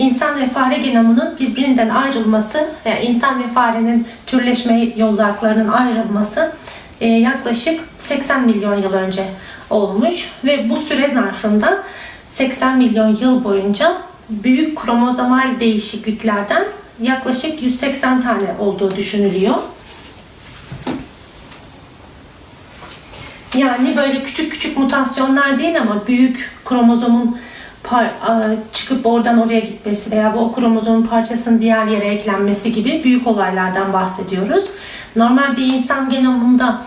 insan ve fare genomunun birbirinden ayrılması, yani insan ve farenin türleşme yollarının ayrılması e, yaklaşık 80 milyon yıl önce olmuş ve bu süre zarfında 80 milyon yıl boyunca büyük kromozomal değişikliklerden yaklaşık 180 tane olduğu düşünülüyor. Yani böyle küçük küçük mutasyonlar değil ama büyük kromozomun çıkıp oradan oraya gitmesi veya bu o kromozomun parçasının diğer yere eklenmesi gibi büyük olaylardan bahsediyoruz. Normal bir insan genomunda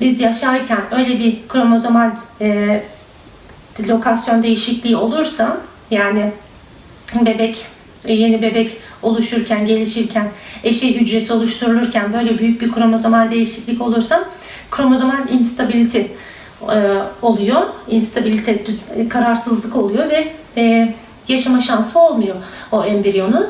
biz yaşarken öyle bir kromozomal e, lokasyon değişikliği olursa yani bebek yeni bebek oluşurken, gelişirken, eşey hücresi oluşturulurken böyle büyük bir kromozomal değişiklik olursa kromozomal instability e, oluyor. Instabilite, kararsızlık oluyor ve e, yaşama şansı olmuyor o embriyonun.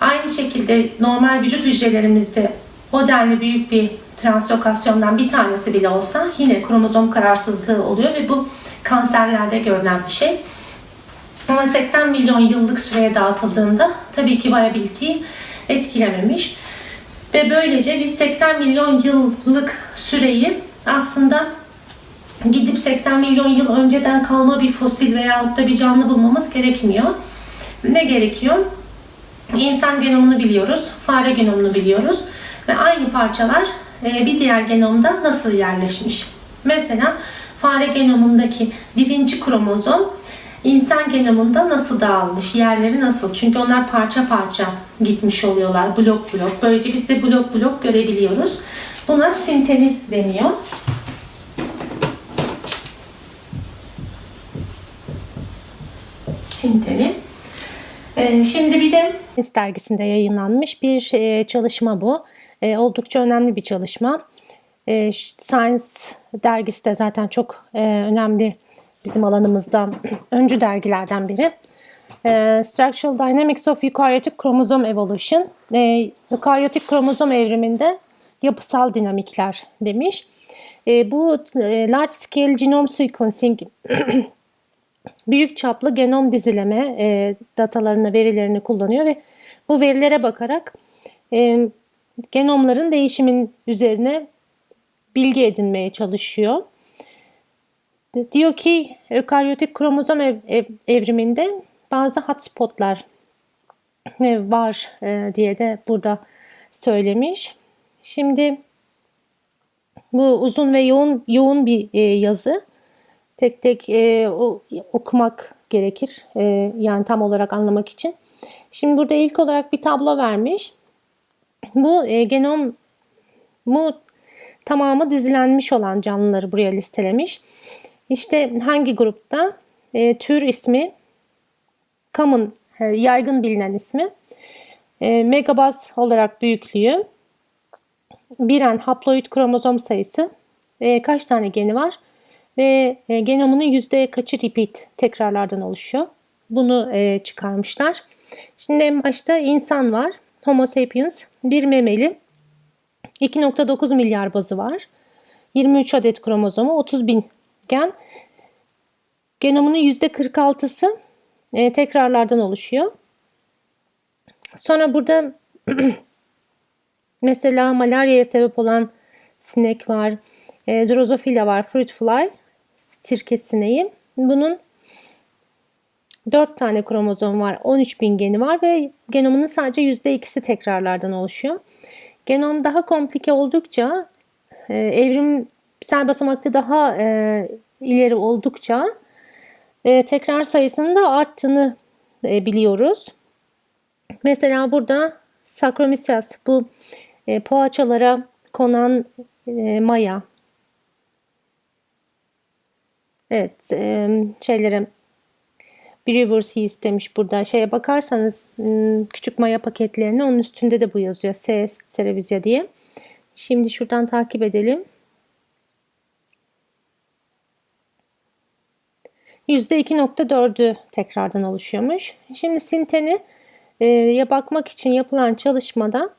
Aynı şekilde normal vücut hücrelerimizde o denli büyük bir translokasyondan bir tanesi bile olsa yine kromozom kararsızlığı oluyor ve bu kanserlerde görülen bir şey. Ama 80 milyon yıllık süreye dağıtıldığında tabii ki viability'yi etkilememiş. Ve böylece biz 80 milyon yıllık süreyi aslında gidip 80 milyon yıl önceden kalma bir fosil veyahut da bir canlı bulmamız gerekmiyor. Ne gerekiyor? İnsan genomunu biliyoruz, fare genomunu biliyoruz ve aynı parçalar e, bir diğer genomda nasıl yerleşmiş? Mesela fare genomundaki birinci kromozom insan genomunda nasıl dağılmış, yerleri nasıl? Çünkü onlar parça parça gitmiş oluyorlar, blok blok. Böylece biz de blok blok görebiliyoruz. Buna sinteni deniyor. Sinteni. Ee, şimdi bir de Science dergisinde yayınlanmış bir e, çalışma bu. E, oldukça önemli bir çalışma. E, Science dergisi de zaten çok e, önemli bizim alanımızda öncü dergilerden biri. E, Structural Dynamics of Eukaryotic Chromosome Evolution. E, Eukaryotik kromozom evriminde yapısal dinamikler demiş. E, bu e, Large Scale Genome Sequencing büyük çaplı genom dizileme e, datalarını, verilerini kullanıyor ve bu verilere bakarak e, genomların değişimin üzerine bilgi edinmeye çalışıyor. Diyor ki ökaryotik kromozom ev- ev- evriminde bazı hotspotlar e, var e, diye de burada söylemiş. Şimdi bu uzun ve yoğun yoğun bir e, yazı tek tek e, o, okumak gerekir. E, yani tam olarak anlamak için. Şimdi burada ilk olarak bir tablo vermiş. Bu e, genom bu tamamı dizilenmiş olan canlıları buraya listelemiş. İşte hangi grupta e, tür ismi common e, yaygın bilinen ismi e, megabaz olarak büyüklüğü biren haploid kromozom sayısı e, kaç tane geni var ve e, genomunun yüzde kaçı repeat tekrarlardan oluşuyor. Bunu e, çıkarmışlar. Şimdi en başta insan var. Homo sapiens bir memeli. 2.9 milyar bazı var. 23 adet kromozomu, 30 bin gen. Genomunun %46'sı e, tekrarlardan oluşuyor. Sonra burada mesela malaryaya sebep olan sinek var. E, Drosophila var, fruit fly, sirke sineği. Bunun 4 tane kromozom var, 13 bin geni var ve genomunun sadece %2'si tekrarlardan oluşuyor. Genom daha komplike oldukça, e, evrimsel basamakta daha e, ileri oldukça e, tekrar sayısının da arttığını e, biliyoruz. Mesela burada Saccharomyces bu e, poğaçalara konan e, maya. Evet, e, şeylere Brewer's yeast demiş burada. Şeye bakarsanız küçük maya paketlerine onun üstünde de bu yazıyor. S Cerevisia diye. Şimdi şuradan takip edelim. %2.4'ü tekrardan oluşuyormuş. Şimdi sinteni e, ya bakmak için yapılan çalışmada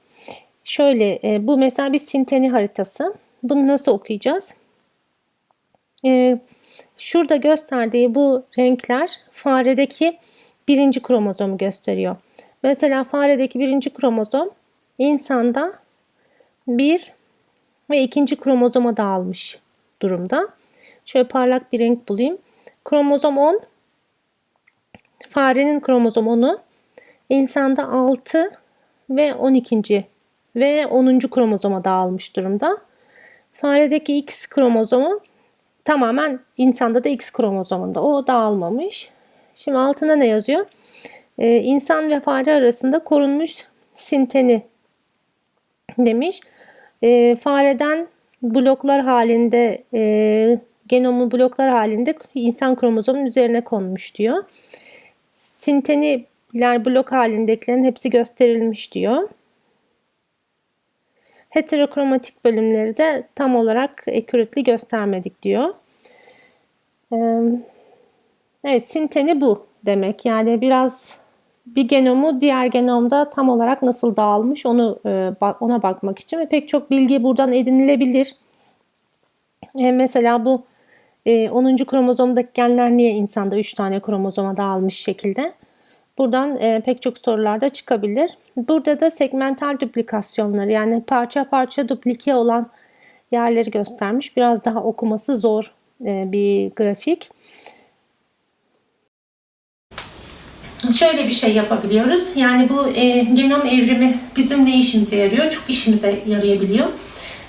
şöyle bu mesela bir sinteni haritası. Bunu nasıl okuyacağız? E, şurada gösterdiği bu renkler faredeki birinci kromozomu gösteriyor. Mesela faredeki birinci kromozom insanda bir ve ikinci kromozoma dağılmış durumda. Şöyle parlak bir renk bulayım. Kromozom 10 farenin kromozom 10'u insanda 6 ve 12. ve 10. kromozoma dağılmış durumda. Faredeki X kromozomu tamamen insanda da X kromozomunda. O dağılmamış. Şimdi altına ne yazıyor? Ee, insan ve fare arasında korunmuş sinteni demiş. Ee, fareden bloklar halinde e, genomu bloklar halinde insan kromozomun üzerine konmuş diyor. Sinteniler blok halindekilerin hepsi gösterilmiş diyor. Heterokromatik bölümleri de tam olarak accurately göstermedik diyor. Evet sinteni bu demek. Yani biraz bir genomu diğer genomda tam olarak nasıl dağılmış onu e, ona bakmak için ve pek çok bilgi buradan edinilebilir. E, mesela bu 10. E, kromozomdaki genler niye insanda 3 tane kromozoma dağılmış şekilde? Buradan pek çok sorularda çıkabilir. Burada da segmental duplikasyonları yani parça parça duplike olan yerleri göstermiş. Biraz daha okuması zor bir grafik. şöyle bir şey yapabiliyoruz. Yani bu e, genom evrimi bizim ne işimize yarıyor? Çok işimize yarayabiliyor.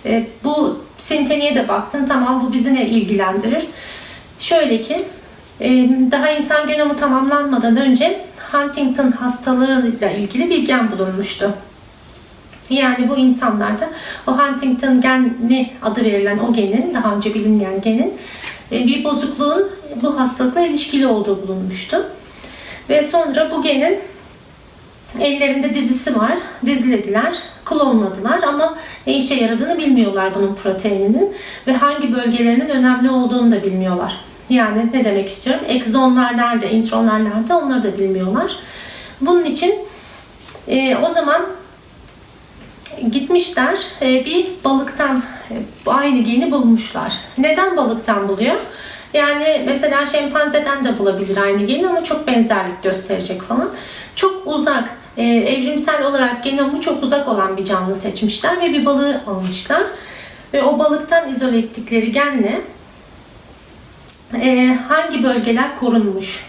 E, bu sinteniye de baktın tamam bu bizi ne ilgilendirir? Şöyle ki e, daha insan genomu tamamlanmadan önce Huntington hastalığıyla ilgili bir gen bulunmuştu. Yani bu insanlarda o Huntington geni adı verilen o genin, daha önce bilinmeyen genin e, bir bozukluğun bu hastalıkla ilişkili olduğu bulunmuştu. Ve sonra bu genin ellerinde dizisi var. Dizilediler, klonladılar ama ne işe yaradığını bilmiyorlar bunun proteininin ve hangi bölgelerinin önemli olduğunu da bilmiyorlar. Yani ne demek istiyorum? Ekzonlar nerede, intronlar nerede onları da bilmiyorlar. Bunun için e, o zaman gitmişler e, bir balıktan e, aynı geni bulmuşlar. Neden balıktan buluyor? Yani mesela şempanzeden de bulabilir aynı geni ama çok benzerlik gösterecek falan. Çok uzak, e, evrimsel olarak genomu çok uzak olan bir canlı seçmişler ve bir balığı almışlar. Ve o balıktan izole ettikleri genle e, hangi bölgeler korunmuş?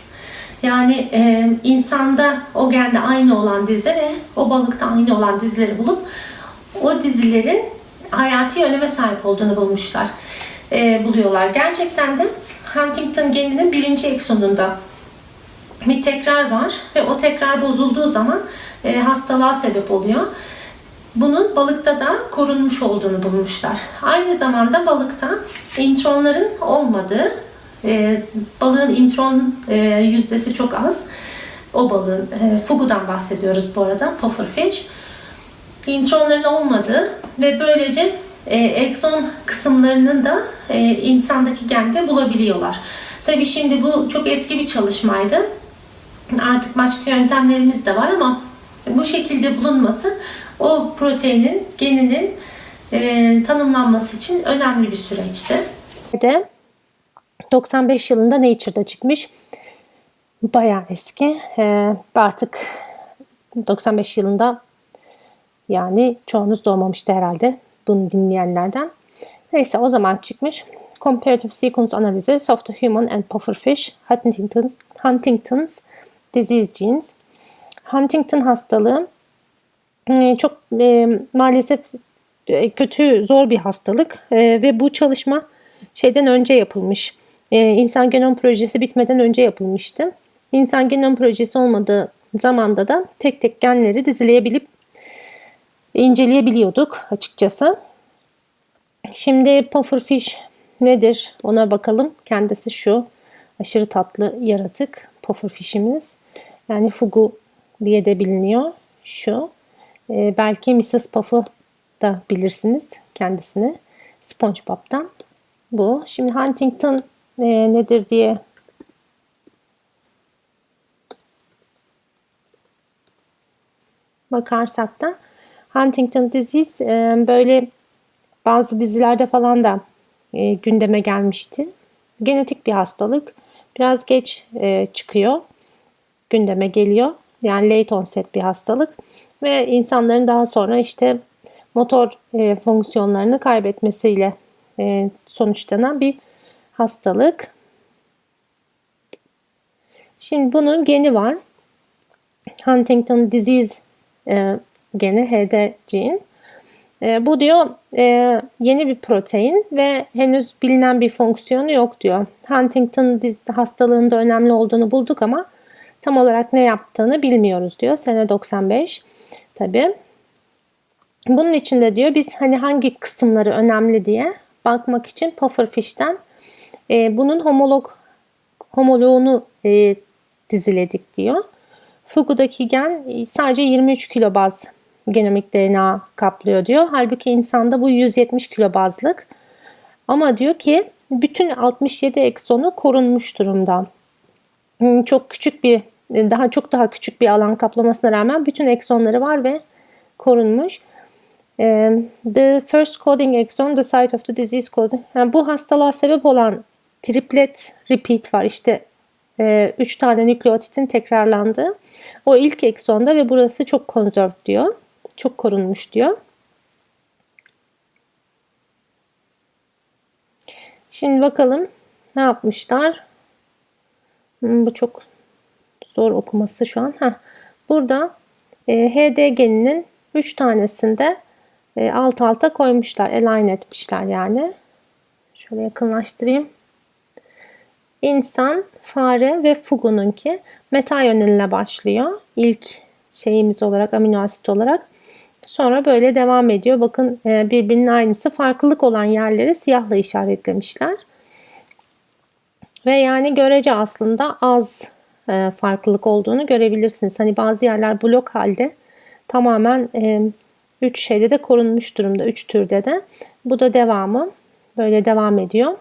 Yani e, insanda o gende aynı olan dizi ve o balıkta aynı olan dizileri bulup o dizilerin hayati öneme sahip olduğunu bulmuşlar. E, buluyorlar. Gerçekten de Huntington geninin birinci eksonunda bir tekrar var ve o tekrar bozulduğu zaman e, hastalığa sebep oluyor. Bunun balıkta da korunmuş olduğunu bulmuşlar. Aynı zamanda balıkta intronların olmadığı, e, balığın intron e, yüzdesi çok az. O balığın, e, fugudan bahsediyoruz bu arada, pufferfish. İntronların olmadığı ve böylece e, egzon kısımlarının da e, insandaki gende bulabiliyorlar. Tabi şimdi bu çok eski bir çalışmaydı. Artık başka yöntemlerimiz de var ama bu şekilde bulunması o proteinin geninin e, tanımlanması için önemli bir süreçti. De 95 yılında Nature'da çıkmış. Bayağı eski. E, artık 95 yılında yani çoğunuz doğmamıştı herhalde bunu dinleyenlerden. Neyse o zaman çıkmış. Comparative Sequence Analysis of the Human and Pufferfish Huntington's, Huntington's Disease Genes. Huntington hastalığı e, çok e, maalesef e, kötü, zor bir hastalık e, ve bu çalışma şeyden önce yapılmış. E, insan genom projesi bitmeden önce yapılmıştı. İnsan genom projesi olmadığı zamanda da tek tek genleri dizileyebilip inceleyebiliyorduk açıkçası. Şimdi pufferfish nedir ona bakalım. Kendisi şu aşırı tatlı yaratık pufferfish'imiz. Yani fugu diye de biliniyor şu. Ee, belki Mrs. Puff'ı da bilirsiniz kendisini. SpongeBob'dan bu. Şimdi Huntington e, nedir diye bakarsak da Huntington disease e, böyle bazı dizilerde falan da e, gündeme gelmişti. Genetik bir hastalık. Biraz geç e, çıkıyor. gündeme geliyor. Yani late onset bir hastalık ve insanların daha sonra işte motor e, fonksiyonlarını kaybetmesiyle e, sonuçlanan bir hastalık. Şimdi bunun geni var. Huntington disease e, geni HD gene. E, bu diyor e, yeni bir protein ve henüz bilinen bir fonksiyonu yok diyor. Huntington hastalığında önemli olduğunu bulduk ama tam olarak ne yaptığını bilmiyoruz diyor. Sene 95 tabi. Bunun için de diyor biz hani hangi kısımları önemli diye bakmak için pufferfish'ten e, bunun homolog homoloğunu e, diziledik diyor. Fugu'daki gen sadece 23 kilobaz genomik DNA kaplıyor diyor. Halbuki insanda bu 170 kilobazlık. Ama diyor ki bütün 67 eksonu korunmuş durumda. Çok küçük bir daha çok daha küçük bir alan kaplamasına rağmen bütün eksonları var ve korunmuş. The first coding exon, the site of the disease code. Yani bu hastalığa sebep olan triplet repeat var. İşte 3 tane nükleotitin tekrarlandığı. O ilk eksonda ve burası çok conserved diyor. Çok korunmuş diyor. Şimdi bakalım ne yapmışlar. Hmm, bu çok zor okuması şu an. Heh. Burada e, HD geninin 3 tanesinde e, alt alta koymuşlar. Align etmişler yani. Şöyle yakınlaştırayım. İnsan, fare ve fugununki meta yöneline başlıyor. İlk şeyimiz olarak amino asit olarak. Sonra böyle devam ediyor. Bakın e, birbirinin aynısı. Farklılık olan yerleri siyahla işaretlemişler. Ve yani görece aslında az e, farklılık olduğunu görebilirsiniz. Hani bazı yerler blok halde tamamen 3 e, şeyde de korunmuş durumda. 3 türde de. Bu da devamı. Böyle devam ediyor.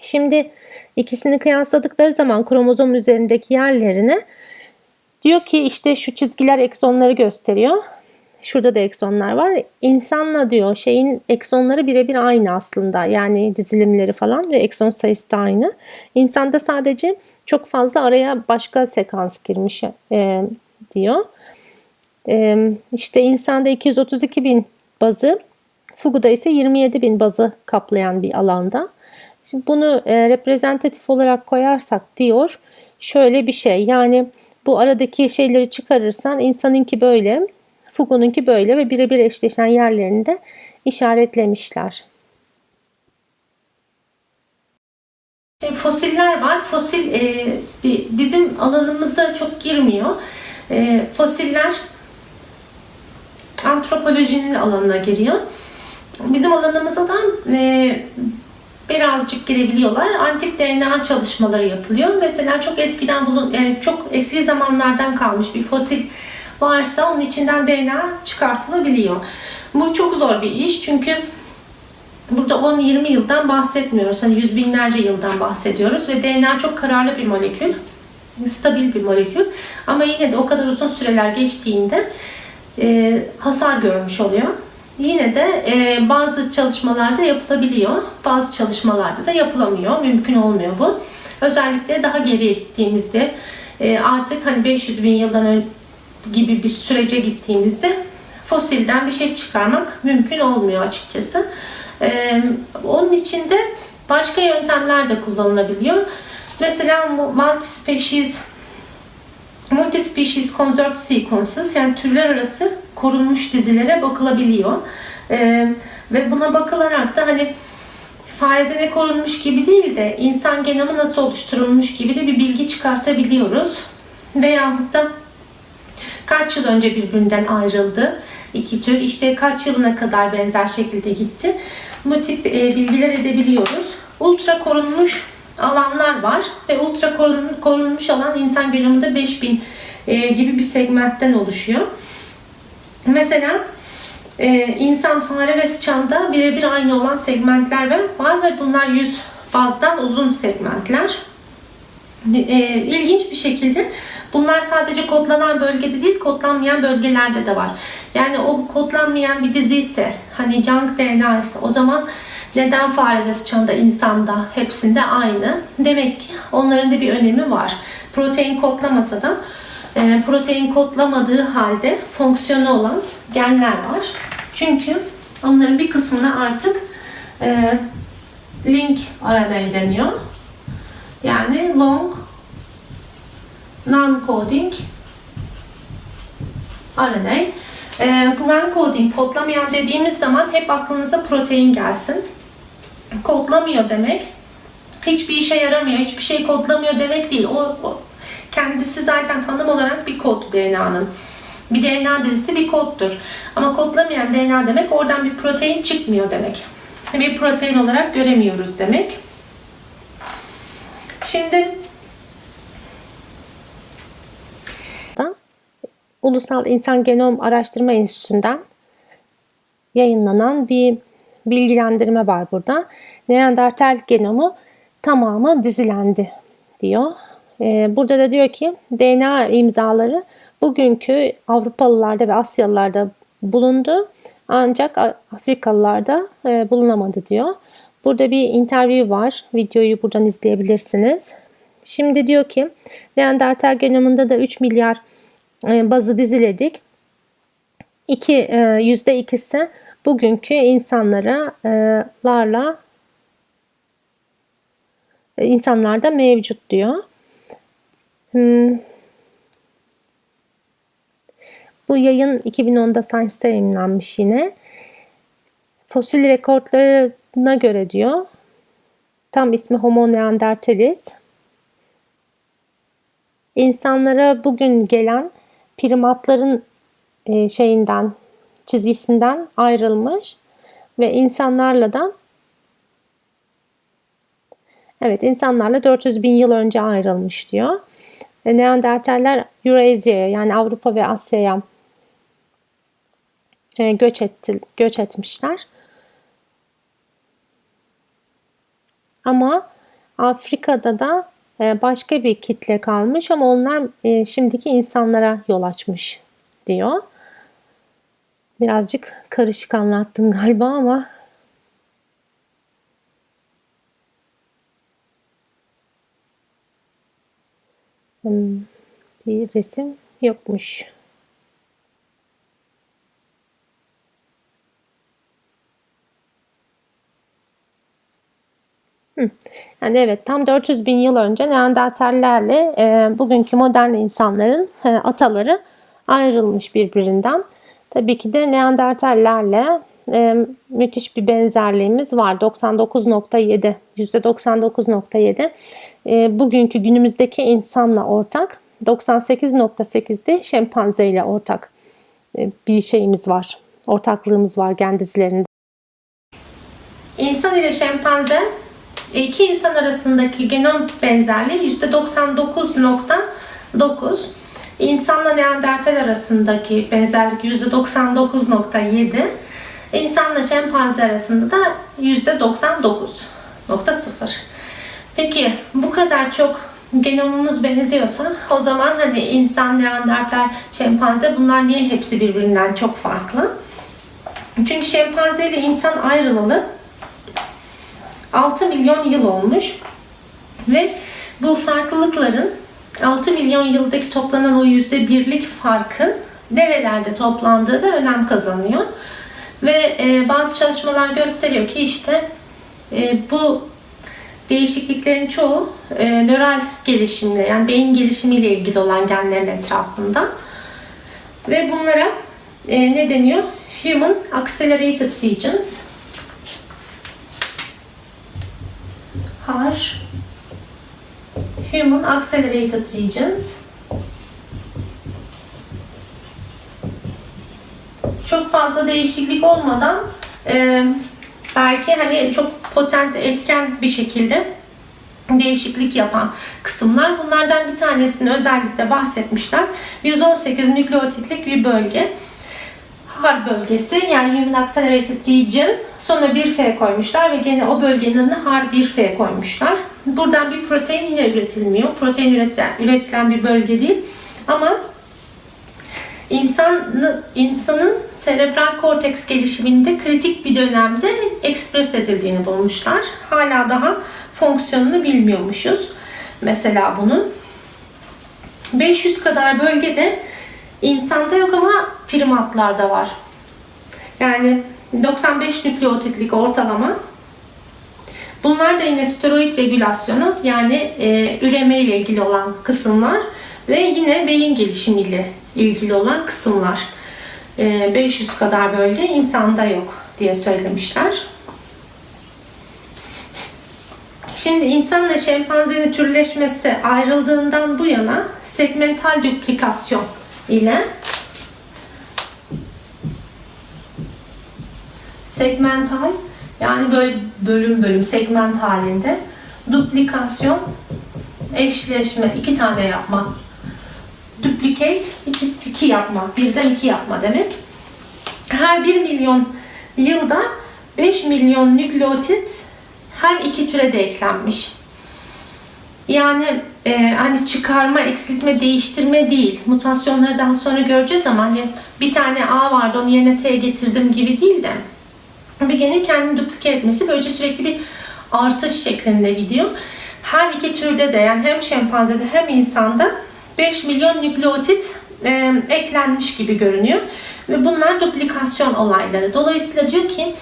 Şimdi ikisini kıyasladıkları zaman kromozom üzerindeki yerlerini diyor ki işte şu çizgiler eksonları gösteriyor. Şurada da eksonlar var. İnsanla diyor şeyin eksonları birebir aynı aslında. Yani dizilimleri falan ve ekson sayısı da aynı. İnsanda sadece çok fazla araya başka sekans girmiş e, diyor. E, işte insanda 232 bin bazı, Fugu'da ise 27 bin bazı kaplayan bir alanda. Şimdi bunu e, reprezentatif olarak koyarsak diyor şöyle bir şey yani bu aradaki şeyleri çıkarırsan insanınki böyle, Fugu'nunki böyle ve birebir eşleşen yerlerini de işaretlemişler. Şimdi fosiller var. Fosil e, bizim alanımıza çok girmiyor. E, fosiller antropolojinin alanına giriyor. Bizim alanımıza da e, birazcık girebiliyorlar. Antik DNA çalışmaları yapılıyor. Mesela çok eskiden bulun, çok eski zamanlardan kalmış bir fosil varsa onun içinden DNA çıkartılabiliyor. Bu çok zor bir iş çünkü burada 10-20 yıldan bahsetmiyoruz. Hani yüz binlerce yıldan bahsediyoruz ve DNA çok kararlı bir molekül. Stabil bir molekül. Ama yine de o kadar uzun süreler geçtiğinde e, hasar görmüş oluyor. Yine de e, bazı çalışmalarda yapılabiliyor. Bazı çalışmalarda da yapılamıyor. Mümkün olmuyor bu. Özellikle daha geriye gittiğimizde e, artık hani 500 bin yıldan önce gibi bir sürece gittiğimizde fosilden bir şey çıkarmak mümkün olmuyor açıkçası. E, onun için de başka yöntemler de kullanılabiliyor. Mesela multispecies multispecies conserved sequences yani türler arası korunmuş dizilere bakılabiliyor. Ee, ve buna bakılarak da hani farede ne korunmuş gibi değil de insan genomu nasıl oluşturulmuş gibi de bir bilgi çıkartabiliyoruz. Veyahut da kaç yıl önce birbirinden ayrıldı iki tür işte kaç yılına kadar benzer şekilde gitti. Bu tip e, bilgiler edebiliyoruz. Ultra korunmuş alanlar var ve ultra korunmuş alan insan genomunda 5000 e, gibi bir segmentten oluşuyor. Mesela e, insan, fare ve sıçanda birebir aynı olan segmentler var ve bunlar yüz bazdan uzun segmentler. E, ilginç bir şekilde bunlar sadece kodlanan bölgede değil, kodlanmayan bölgelerde de var. Yani o kodlanmayan bir dizi ise, hani junk DNA ise o zaman Neden farede, sıçanda, insanda hepsinde aynı? Demek ki onların da bir önemi var. Protein kodlamasa da e, protein kodlamadığı halde fonksiyonu olan genler var. Çünkü onların bir kısmına artık e, link RNA deniyor. Yani long non-coding RNA. E, non-coding kodlamayan dediğimiz zaman hep aklınıza protein gelsin. Kodlamıyor demek hiçbir işe yaramıyor, hiçbir şey kodlamıyor demek değil. O, o kendisi zaten tanım olarak bir kod DNA'nın. Bir DNA dizisi bir koddur. Ama kodlamayan DNA demek oradan bir protein çıkmıyor demek. Bir protein olarak göremiyoruz demek. Şimdi Ulusal İnsan Genom Araştırma Enstitüsü'nden yayınlanan bir bilgilendirme var burada. Neandertal genomu tamamı dizilendi diyor. Ee, burada da diyor ki DNA imzaları bugünkü Avrupalılarda ve Asyalılarda bulundu. Ancak Afrikalılarda e, bulunamadı diyor. Burada bir interview var. Videoyu buradan izleyebilirsiniz. Şimdi diyor ki Neandertal genomunda da 3 milyar e, bazı diziledik. İki, e, yüzde ikisi bugünkü insanlara larla insanlarda mevcut diyor. Hmm. Bu yayın 2010'da Science'da yayınlanmış yine. Fosil rekortlarına göre diyor. Tam ismi Homo neanderthalis. İnsanlara bugün gelen primatların e, şeyinden, çizgisinden ayrılmış ve insanlarla da Evet insanlarla 400 bin yıl önce ayrılmış diyor. E, Neandertaller Eurasya'ya yani Avrupa ve Asya'ya e, göç, etti, göç etmişler. Ama Afrika'da da e, başka bir kitle kalmış ama onlar şimdiki insanlara yol açmış diyor. Birazcık karışık anlattım galiba ama Hmm, bir resim yokmuş. Yani evet tam 400 bin yıl önce Neandertallerle e, bugünkü modern insanların e, ataları ayrılmış birbirinden. Tabii ki de Neandertallerle e, müthiş bir benzerliğimiz var. 99.7 %99.7 e, bugünkü günümüzdeki insanla ortak. 98.8'de şempanze ile ortak e, bir şeyimiz var. Ortaklığımız var gen dizilerinde. İnsan ile şempanze iki insan arasındaki genom benzerliği %99.9. İnsanla Neandertal arasındaki benzerlik %99.7. İnsanla şempanze arasında da %99.0. Peki bu kadar çok genomumuz benziyorsa o zaman hani insan, neandertal, şempanze bunlar niye hepsi birbirinden çok farklı? Çünkü şempanze ile insan ayrılalı 6 milyon yıl olmuş ve bu farklılıkların 6 milyon yıldaki toplanan o yüzde birlik farkın nerelerde toplandığı da önem kazanıyor. Ve e, bazı çalışmalar gösteriyor ki işte e, bu değişikliklerin çoğu e, nöral gelişimle yani beyin gelişimiyle ilgili olan genlerin etrafında. Ve bunlara e, ne deniyor? Human Accelerated Regions. HAR Human Accelerated Regions. Çok fazla değişiklik olmadan e, belki hani çok potent etken bir şekilde değişiklik yapan kısımlar. Bunlardan bir tanesini özellikle bahsetmişler. 118 nükleotitlik bir bölge. HAR bölgesi yani Human Accelerated Region sonra bir F koymuşlar ve gene o bölgenin adını HAR1F koymuşlar. Buradan bir protein yine üretilmiyor. Protein üretilen, üretilen bir bölge değil. Ama insanı, insanın serebral korteks gelişiminde kritik bir dönemde ekspres edildiğini bulmuşlar. Hala daha fonksiyonunu bilmiyormuşuz. Mesela bunun 500 kadar bölgede insanda yok ama primatlarda var. Yani 95 nükleotitlik ortalama. Bunlar da yine steroid regülasyonu yani e, üreme ile ilgili olan kısımlar ve yine beyin gelişimiyle ilgili olan kısımlar. E, 500 kadar bölge insanda yok diye söylemişler. Şimdi insanla şempanzenin türleşmesi ayrıldığından bu yana segmental duplikasyon ile segmental yani böyle bölüm bölüm segment halinde duplikasyon eşleşme iki tane yapma duplicate iki, iki yapma birden iki yapma demek her 1 milyon yılda 5 milyon nükleotit her iki türe de eklenmiş. Yani e, hani çıkarma, eksiltme, değiştirme değil. Mutasyonları daha sonra göreceğiz ama hani bir tane A vardı onun yerine T getirdim gibi değil de bir genin kendini duplike etmesi böylece sürekli bir artış şeklinde gidiyor. Her iki türde de yani hem şempanzede hem insanda 5 milyon nükleotit e, eklenmiş gibi görünüyor. Ve bunlar duplikasyon olayları. Dolayısıyla diyor ki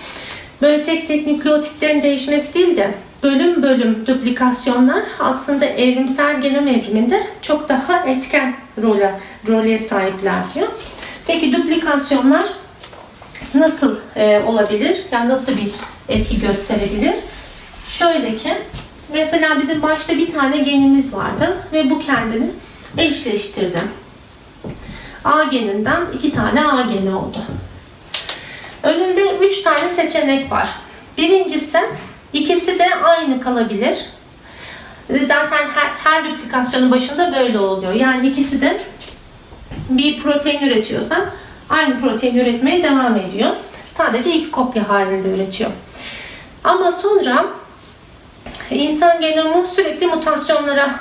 böyle tek tek nükleotitlerin değişmesi değil de bölüm bölüm duplikasyonlar aslında evrimsel genom evriminde çok daha etken role, role sahipler diyor. Peki duplikasyonlar nasıl e, olabilir? Yani nasıl bir etki gösterebilir? Şöyle ki mesela bizim başta bir tane genimiz vardı ve bu kendini eşleştirdi. A geninden iki tane A geni oldu. Önümde üç tane seçenek var. Birincisi ikisi de aynı kalabilir. Zaten her, her duplikasyonun başında böyle oluyor. Yani ikisi de bir protein üretiyorsa aynı protein üretmeye devam ediyor. Sadece iki kopya halinde üretiyor. Ama sonra insan genomu sürekli mutasyonlara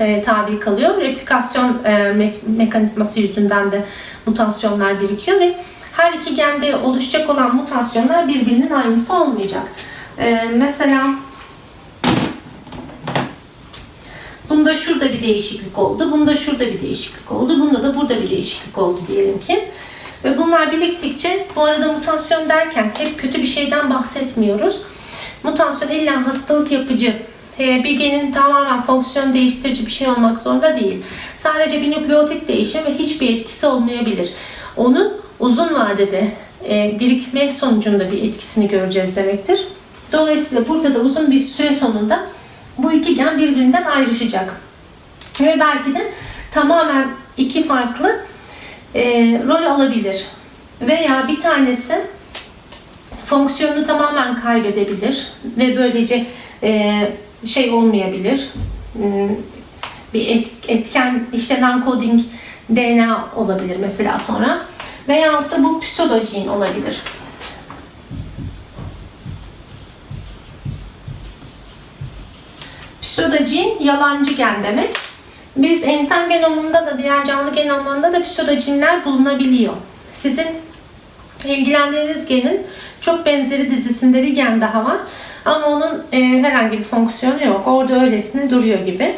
e, tabi kalıyor. Replikasyon e, me- mekanizması yüzünden de mutasyonlar birikiyor ve her iki gende oluşacak olan mutasyonlar birbirinin aynısı olmayacak. E, mesela bunda şurada bir değişiklik oldu, bunda şurada bir değişiklik oldu, bunda da burada bir değişiklik oldu diyelim ki. Ve bunlar biriktikçe, bu arada mutasyon derken hep kötü bir şeyden bahsetmiyoruz. Mutasyon illa hastalık yapıcı, e, bir genin tamamen fonksiyon değiştirici bir şey olmak zorunda değil. Sadece bir nükleotit değişimi ve hiçbir etkisi olmayabilir. Onun uzun vadede e, birikme sonucunda bir etkisini göreceğiz demektir. Dolayısıyla burada da uzun bir süre sonunda bu iki gen birbirinden ayrışacak. Ve belki de tamamen iki farklı e, rol alabilir. Veya bir tanesi fonksiyonunu tamamen kaybedebilir ve böylece e, şey olmayabilir. Hmm, Bir et, etken işte non-coding DNA olabilir mesela sonra. Veyahut da bu pseudogene olabilir. Pseudogene yalancı gen demek. Biz insan genomunda da diğer canlı genomlarında da pseudogenler bulunabiliyor. Sizin ilgilendiğiniz genin çok benzeri dizisinde bir gen daha var. Ama onun e, herhangi bir fonksiyonu yok. Orada öylesine duruyor gibi.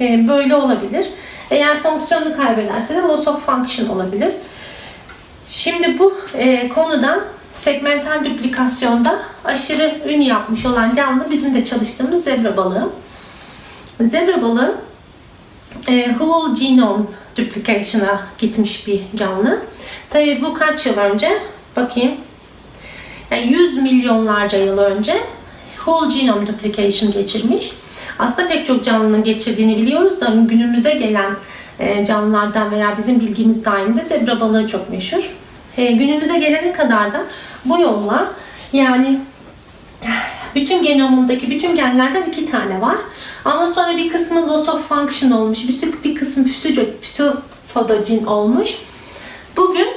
E, böyle olabilir. Eğer fonksiyonunu kaybederse de loss of function olabilir. Şimdi bu e, konuda segmental duplikasyonda aşırı ün yapmış olan canlı bizim de çalıştığımız zebra balığı. Zebra balığı e, whole genome duplication'a gitmiş bir canlı. Tabii bu kaç yıl önce? Bakayım. Yani 100 milyonlarca yıl önce whole genome duplication geçirmiş. Aslında pek çok canlının geçirdiğini biliyoruz da günümüze gelen e, canlılardan veya bizim bilgimiz dahilinde zebra balığı çok meşhur. E, günümüze gelene kadar da bu yolla yani bütün genomundaki bütün genlerden iki tane var. Ama sonra bir kısmı loss of function olmuş, bir, bir kısmı pseudogen olmuş. Bugün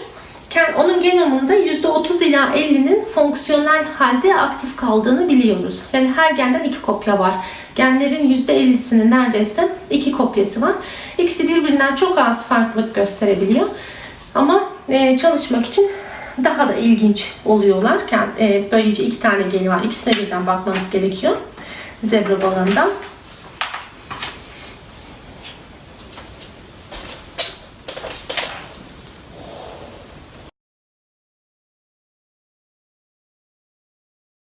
onun genomunda %30 ila 50'nin fonksiyonel halde aktif kaldığını biliyoruz. Yani her genden iki kopya var. Genlerin %50'sinin neredeyse iki kopyası var. İkisi birbirinden çok az farklılık gösterebiliyor. Ama e, çalışmak için daha da ilginç oluyorlar. Kend- e, böylece iki tane geli var. İkisine birden bakmanız gerekiyor. Zebra balığından.